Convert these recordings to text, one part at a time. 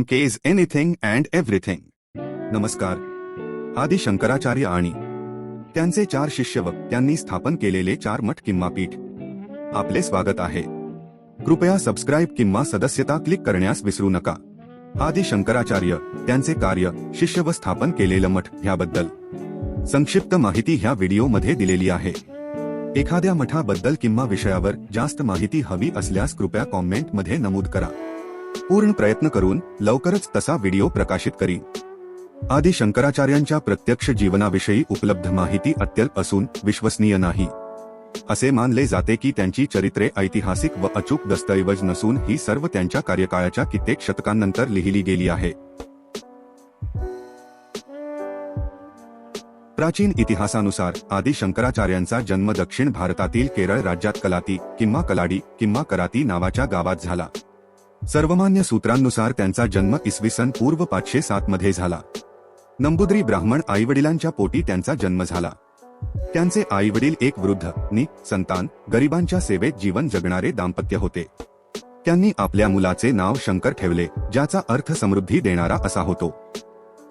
M K is anything and everything नमस्कार. आदी शंकराचार्य आणि. त्यांचे चार शिष्य व त्यांनी स्थापन केलेले चार मठ किंवा पीठ आपले स्वागत आहे. कृपया सबस्क्राईब किंवा सदस्यता क्लिक करण्यास विसरू नका. आदी शंकराचार्य त्यांचे कार्य शिष्य व स्थापन केलेलं मठ ह्याबद्दल. संक्षिप्त माहिती ह्या व्हिडिओमध्ये दिलेली आहे. एखाद्या मठाबद्दल किंवा विषयावर जास्त माहिती हवी असल्यास कृपया कॉमेंटमध्ये नमूद करा. पूर्ण प्रयत्न करून लवकरच तसा व्हिडिओ प्रकाशित करीन. आदी शंकराचार्यांच्या प्रत्यक्ष जीवनाविषयी उपलब्ध माहिती अत्यल्प असून विश्वसनीय नाही. असे मानले जाते की त्यांची चरित्रे ऐतिहासिक व अचूक दस्तऐवज नसून ही सर्व त्यांच्या कार्यकाळाच्या कित्येक शतकांनंतर लिहिली गेली आहे. प्राचीन इतिहासानुसार आदी शंकराचार्यांचा जन्म दक्षिण भारतातील केरळ राज्यात कलाती किंवा कलाडी किंवा कराती नावाच्या गावात झाला. सर्वमान्य सूत्रांनुसार त्यांचा जन्म इसवी सन पूर्व पाचशे सात मध्ये झाला. नंबुद्री ब्राह्मण आईवडिलांच्या पोटी त्यांचा जन्म झाला. त्यांचे आईवडील एक वृद्ध नि संतान गरिबांच्या सेवेत जीवन जगणारे दाम्पत्य होते. त्यांनी आपल्या मुलाचे नाव शंकर ठेवले ज्याचा अर्थ समृद्धी देणारा असा होतो.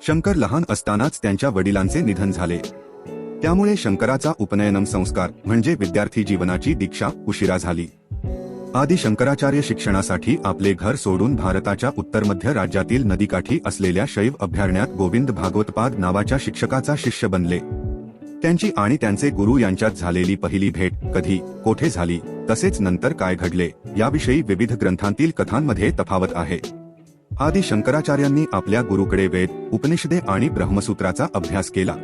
शंकर लहान असतानाच त्यांच्या वडिलांचे निधन झाले. त्यामुळे शंकराचा उपनयनम संस्कार म्हणजे विद्यार्थी जीवनाची दीक्षा उशिरा झाली. आदि शंकराचार्य शिक्षणासाठी आपले घर सोडून भारताच्या उत्तर मध्य राज्यातील नदीकाठी असलेल्या शैव अभयारण्यात गोविंद भागवतपाद नावाच्या शिक्षकाचा शिष्य बनले. त्यांची आणि त्यांचे गुरु यांच्यात झालेली पहिली भेट कधी कोठे झाली तसेच नंतर काय घडले याविषयी विविध ग्रंथांतील कथांमध्ये तफावत आहे. आदि शंकराचार्यांनी आपल्या गुरुकडे वेद उपनिषदे आणि ब्रह्मसूत्राचा अभ्यास केला.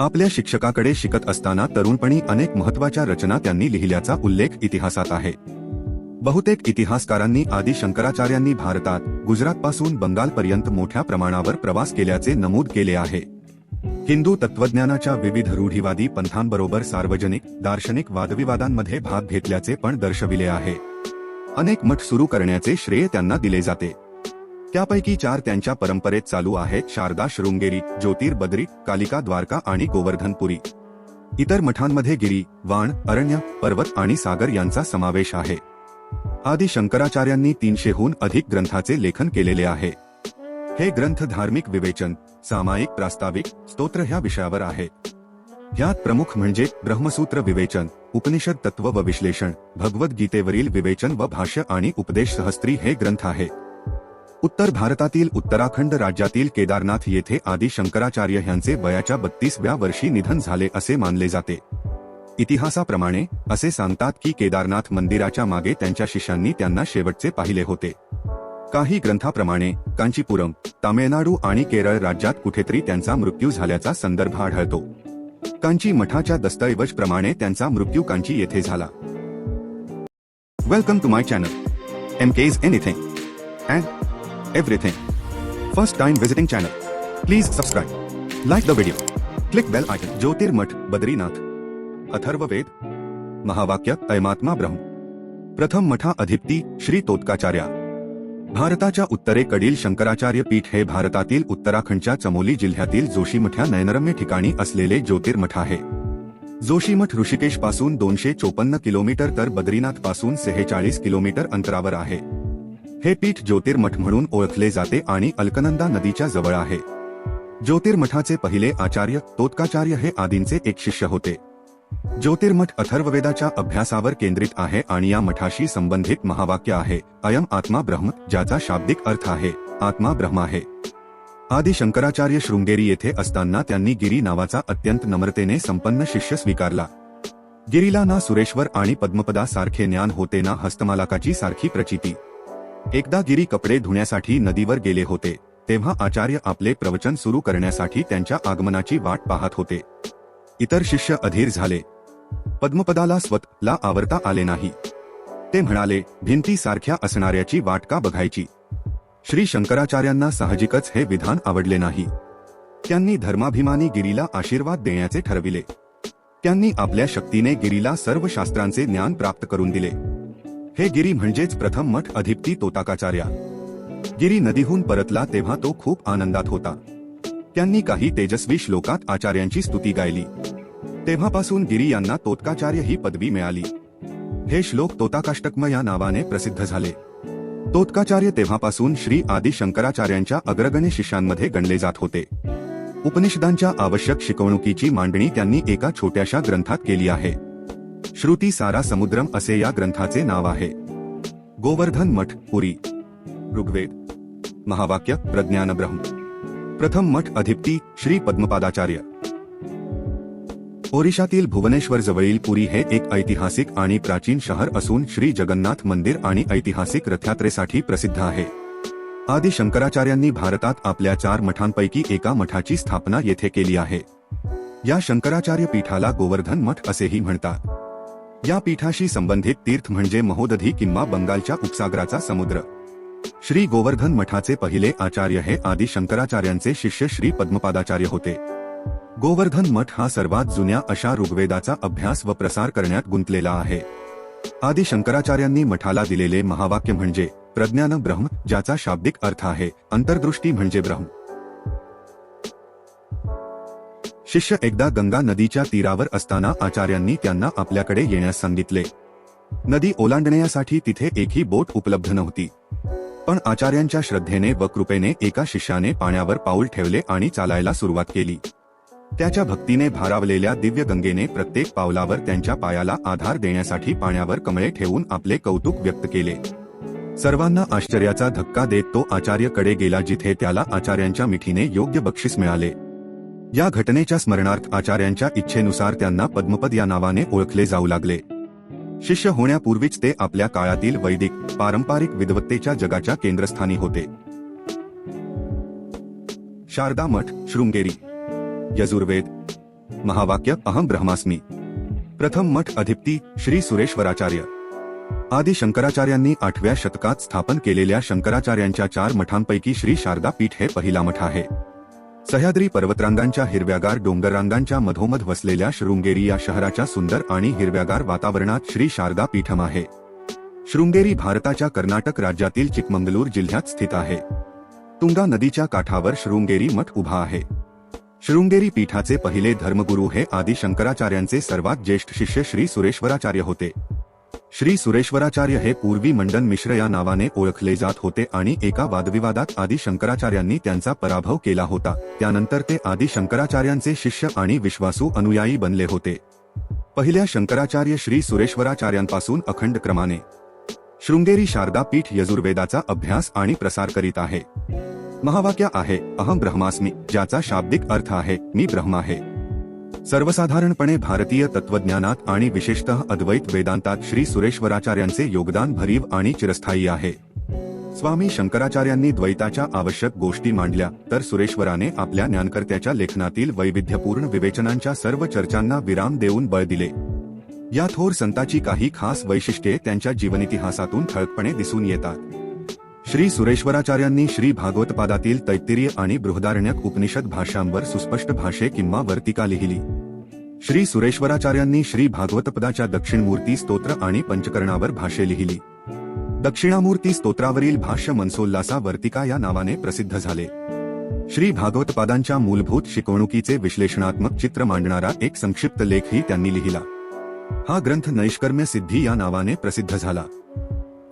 आपल्या शिक्षकाकडे शिकत असताना तरुणपणी अनेक महत्त्वाच्या रचना त्यांनी लिहिल्याचा उल्लेख इतिहासात आहे. बहुतेक इतिहासकारांनी आदी शंकराचार्यांनी भारतात गुजरातपासून बंगालपर्यंत मोठ्या प्रमाणावर प्रवास केल्याचे नमूद केले आहे. हिंदू तत्वज्ञानाच्या विविध रूढीवादी पंथांबरोबर सार्वजनिक दार्शनिक वादविवादांमध्ये भाग घेतल्याचे पण दर्शविले आहे. अनेक मठ सुरू करण्याचे श्रेय त्यांना दिले जाते. त्यापैकी चार त्यांच्या परंपरेत चालू आहेत शारदा शृंगेरी ज्योतिर्बद्री कालिका द्वारका आणि गोवर्धनपुरी. इतर मठांमध्ये गिरी वाण अरण्य पर्वत आणि सागर यांचा समावेश आहे. आदी शंकराचार्यांनी तीनशेहून अधिक ग्रंथाचे लेखन केलेले आहे. हे ग्रंथ धार्मिक विवेचन सामायिक प्रास्ताविक स्तोत्र ह्या विषयावर आहे. ह्यात प्रमुख म्हणजे ब्रह्मसूत्र विवेचन उपनिषद तत्व व विश्लेषण भगवद्गीतेवरील विवेचन व भाष्य आणि उपदेश सहस्त्री हे ग्रंथ आहे. उत्तर भारतातील उत्तराखंड राज्यातील केदारनाथ येथे आदी शंकराचार्य यांचे वयाच्या बत्तीसव्या वर्षी निधन झाले असे मानले जाते. इतिहासाप्रमाणे असे सांगतात की केदारनाथ मंदिराच्या मागे त्यांच्या शिष्यांनी त्यांना शेवटचे पाहिले होते. काही ग्रंथाप्रमाणे कांचीपुरम तामिळनाडू आणि केरळ राज्यात कुठेतरी त्यांचा मृत्यू झाल्याचा संदर्भ आढळतो. कांची मठाच्या दस्तऐवजप्रमाणे त्यांचा मृत्यू कांची येथे झाला. Welcome to my channel M K anything and everything first time visiting channel please subscribe like the video click bell icon Jyotirmath Badrinath Atharvaveda महावाक्य ऐमात्मा ब्रह्म प्रथम मठा अधिप्ती श्री तोतकाचार्या। भारताच्या उत्तरेकडील शंकराचार्य पीठ हे भारतातील उत्तराखंडच्या चमोली जिल्ह्यातील जोशीमठ्या नयनरम्य ठिकाणी असलेले ज्योतिर्मठ आहे. जोशीमठ ऋषिकेशपासून दोनशे चोपन्न किलोमीटर तर बद्रीनाथपासून सेहेचाळीस किलोमीटर अंतरावर आहे. हे पीठ ज्योतिर्मठ म्हणून ओळखले जाते आणि अलकनंदा नदीच्या जवळ आहे. ज्योतिर्मठाचे पहिले आचार्य तोतकाचार्य हे आदींचे एक शिष्य होते. ज्योतिर्मठ अथर्ववेदाच्या अभ्यासावर केंद्रित आहे आणि या मठाशी संबंधित महावाक्य आहे अयम आत्मा ब्रह्म ज्याचा शाब्दिक अर्थ आहे आत्मा ब्रह्म आहे. आदि शंकराचार्य शृंगेरी येथे असताना त्यांनी गिरी नावाचा अत्यंत नम्रतेने संपन्न शिष्य स्वीकारला. गिरीला ना सुरेश्वर आणि पद्मपदा सारखे ज्ञान होते ना हस्तमालाकाची सारखी प्रचिती. एकदा गिरी कपडे धुण्यासाठी नदीवर गेले होते तेव्हा आचार्य आपले प्रवचन सुरू करण्यासाठी त्यांच्या आगमनाची वाट पाहत होते. इतर शिष्य अधीर झाले. पद्मपदाला स्वतःला आवरता आले नाही. ते म्हणाले भिंती सारख्या असणाऱ्याची वाट का बघायची? श्री शंकराचार्यांना साहजिकच हे विधान आवडले नाही. त्यांनी धर्माभिमानी गिरीला आशीर्वाद देण्याचे ठरविले. त्यांनी आपल्या शक्तीने गिरीला सर्व शास्त्रांचे ज्ञान प्राप्त करून दिले. हे गिरी म्हणजेच प्रथम मठ अधिप्ती तोताकाचार्या. गिरी नदीहून परतला तेव्हा तो खूप आनंदात होता. त्यांनी काही तेजस्वी श्लोकात आचार्यांची स्तुती गायली. तेव्हापासून गिरी यांना तोतकाचार्य ही पदवी मिळाली. हे श्लोक तोताकाष्टकम या नावाने प्रसिद्ध झाले. तोतकाचार्य तेव्हापासून श्री आदी शंकराचार्यांच्या अग्रगण्य शिष्यांमध्ये गणले जात होते. उपनिषदांच्या आवश्यक शिकवणुकीची मांडणी त्यांनी एका छोट्याशा ग्रंथात केली आहे. श्रुती सारा समुद्रम असे या ग्रंथाचे नाव आहे. गोवर्धन मठ पुरी. ऋग्वेद. महावाक्य प्रज्ञान ब्रह्म प्रथम मठ अधिप्ती श्री पद्मपादाचार्य. ओरिशातील भुवनेश्वर जवळील पुरी हे एक ऐतिहासिक आणि प्राचीन शहर असून श्री जगन्नाथ मंदिर आणि ऐतिहासिक रथयात्रेसाठी प्रसिद्ध आहे. आदी शंकराचार्यांनी भारतात आपल्या चार मठांपैकी एका मठाची स्थापना येथे केली आहे. या शंकराचार्य पीठाला गोवर्धन मठ असेही म्हणतात. या पीठाशी संबंधित तीर्थ म्हणजे महोदधी किंवा बंगालच्या उपसागराचा समुद्र. श्री गोवर्धन मठाचे पहिले आचार्य हे आदी शंकराचार्यांचे शिष्य श्री पद्मपादाचार्य होते. गोवर्धन मठ हा सर्वात जुन्या अशा ऋग्वेदाचा अभ्यास व प्रसार करण्यात गुंतलेला आहे. आदी शंकराचार्यांनी मठाला दिलेले महावाक्य म्हणजे प्रज्ञान ब्रह्म ज्याचा शाब्दिक अर्थ आहे अंतर्दृष्टी म्हणजे ब्रह्म. शिष्य एकदा गंगा नदीच्या तीरावर असताना आचार्यांनी त्यांना आपल्याकडे येण्यास सांगितले. नदी ओलांडण्यासाठी तिथे एकही बोट उपलब्ध नव्हती. पण आचार्यांच्या श्रद्धेने व कृपेने एका शिष्याने पाण्यावर पाऊल ठेवले आणि चालायला सुरुवात केली. त्याच्या भक्तीने भारावलेल्या दिव्य गंगेने प्रत्येक पावलावर त्यांच्या पायाला आधार देण्यासाठी पाण्यावर कमळे ठेवून आपले कौतुक व्यक्त केले. सर्वांना आश्चर्याचा धक्का देत तो आचार्यकडे गेला जिथे त्याला आचार्यांच्या मिठीने योग्य बक्षीस मिळाले. या घटनेच्या स्मरणार्थ आचार्यांच्या इच्छेनुसार त्यांना पद्मपद या नावाने ओळखले जाऊ लागले. शिष्य होण्यापूर्वीच ते आपल्या काळातील वैदिक पारंपरिक विद्वत्तेच्या जगाच्या केंद्रस्थानी होते. शारदा मठ शृंगेरी. यजुर्वेद. महावाक्य अहम ब्रह्मास्मी. प्रथम मठ अधिप्ती श्री सुरेश्वराचार्य. आदी शंकराचार्यांनी आठव्या शतकात स्थापन केलेल्या शंकराचार्यांच्या चार मठांपैकी श्री शारदा पीठ हे पहिला मठ आहे. सह्याद्री पर्वतरांगांच्या हिरव्यागार डोंगररांगांच्या मधोमध वसलेल्या शृंगेरी या शहराच्या सुंदर आणि हिरव्यागार वातावरणात श्री शारदा पीठम आहे. शृंगेरी भारताच्या कर्नाटक राज्यातील चिकमंगलूर जिल्ह्यात स्थित आहे. तुंगा नदीच्या काठावर शृंगेरी मठ उभा आहे. शृंगेरी पीठाचे पहिले धर्मगुरू हे आदी शंकराचार्यांचे सर्वात ज्येष्ठ शिष्य श्री सुरेश्वराचार्य होते. श्री सुरेश्वराचार्य हे पूर्वी मंडन मिश्र या नावाने ओळखले जात होते आणि एका वादविवादात आदी शंकराचार्यांनी त्यांचा पराभव केला होता. त्यानंतर ते आदी शंकराचार्यांचे शिष्य आणि विश्वासू अनुयायी बनले होते. पहिल्या शंकराचार्य श्री सुरेश्वराचार्यांपासून अखंड क्रमाने. शृंगेरी शारदा पीठ यजुर्वेदाचा अभ्यास आणि प्रसार करीत आहे. महावाक्य आहे अहम ब्रह्मास्मी ज्याचा शाब्दिक अर्थ आहे मी ब्रह्म आहे. सर्वसाधारणपणे भारतीय तत्वज्ञानात आणि विशेषतः अद्वैत वेदांतात श्री सुरेश्वराचार्यांचे योगदान भरीव आणि चिरस्थायी आहे. स्वामी शंकराचार्यांनी द्वैताच्या आवश्यक गोष्टी मांडल्या तर सुरेश्वराने आपल्या ज्ञानकर्त्याच्या लेखनातील वैविध्यपूर्ण विवेचनांच्या सर्व चर्चांना विराम देऊन बळ दिले. या थोर संताची काही खास वैशिष्ट्ये त्यांच्या जीवनितिहासातून ठळकपणे दिसून येतात. श्री सुरेश्वराचार्यांनी श्री भागवतपादातील तैत्तिरीय आणि बृहदारण्यक उपनिषद भाषांवर सुस्पष्ट भाषे किंवा वर्तिका लिहिली. श्री सुरेश्वराचार्यांनी श्री भागवतपदाच्या दक्षिणमूर्ती स्तोत्र आणि पंचकरणावर भाषे लिहिली. दक्षिणामूर्ती स्तोत्रावरील भाष्य मनसोल्लासा वर्तिका या नावाने प्रसिद्ध झाले. श्री भागवतपादांच्या मूलभूत शिकवणुकीचे विश्लेषणात्मक चित्र मांडणारा एक संक्षिप्त लेखही त्यांनी लिहिला. हा ग्रंथ नैष्कर्म्य सिद्धी या नावाने प्रसिद्ध झाला.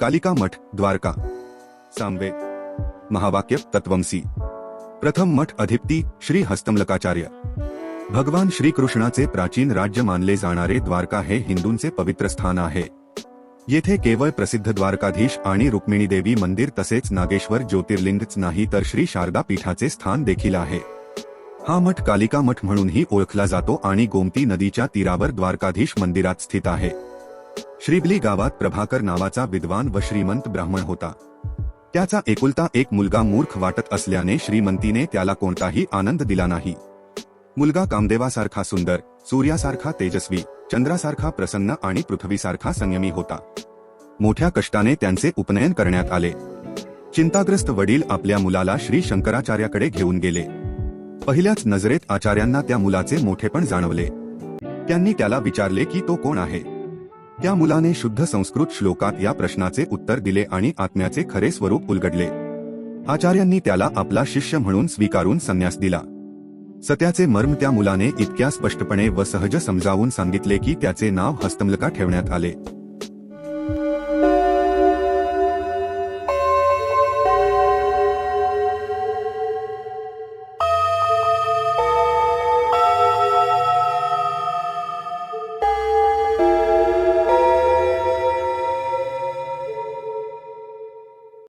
कालिका मठ द्वारका. सामवेद महावाक्य तत्वमसी प्रथम मठ अधिपती श्री हस्तमलकाचार्य. भगवान श्रीकृष्णाचे प्राचीन राज्य मानले जाणारे द्वारका हे हिंदूंचे पवित्र स्थान आहे. येथे केवळ प्रसिद्ध द्वारकाधीश आणि रुक्मिणी देवी मंदिर तसेच नागेश्वर ज्योतिर्लिंगच नाही तर श्री शारदा पीठाचे स्थान देखील आहे. हा मठ कालिका मठ म्हणूनही ओळखला जातो आणि गोमती नदीच्या तीरावर द्वारकाधीश मंदिरात स्थित आहे. श्रीबली गावात प्रभाकर नावाचा विद्वान व श्रीमंत ब्राह्मण होता. त्याचा एकुलता एक मुलगा मूर्ख वाटत असल्याने श्रीमंतीने त्याला कोणताही आनंद दिला नाही. मुलगा कामदेवासारखा सुंदर सूर्यासारखा तेजस्वी चंद्रासारखा प्रसन्न आणि पृथ्वीसारखा संयमी होता. मोठ्या कष्टाने त्यांचे उपनयन करण्यात आले. चिंताग्रस्त वडील आपल्या मुलाला श्री शंकराचार्याकडे घेऊन गेले. पहिल्याच नजरेत आचार्यांना त्या मुलाचे मोठेपण जाणवले. त्यांनी त्याला विचारले की तो कोण आहे? त्या मुलाने शुद्ध संस्कृत श्लोकात या प्रश्नाचे उत्तर दिले आणि आत्म्याचे खरे स्वरूप उलगडले. आचार्यांनी त्याला आपला शिष्य म्हणून स्वीकारून संन्यास दिला. सत्याचे मर्म त्या मुलाने इतक्या स्पष्टपणे व सहज समजावून सांगितले की त्याचे नाव हस्तमलका ठेवण्यात आले.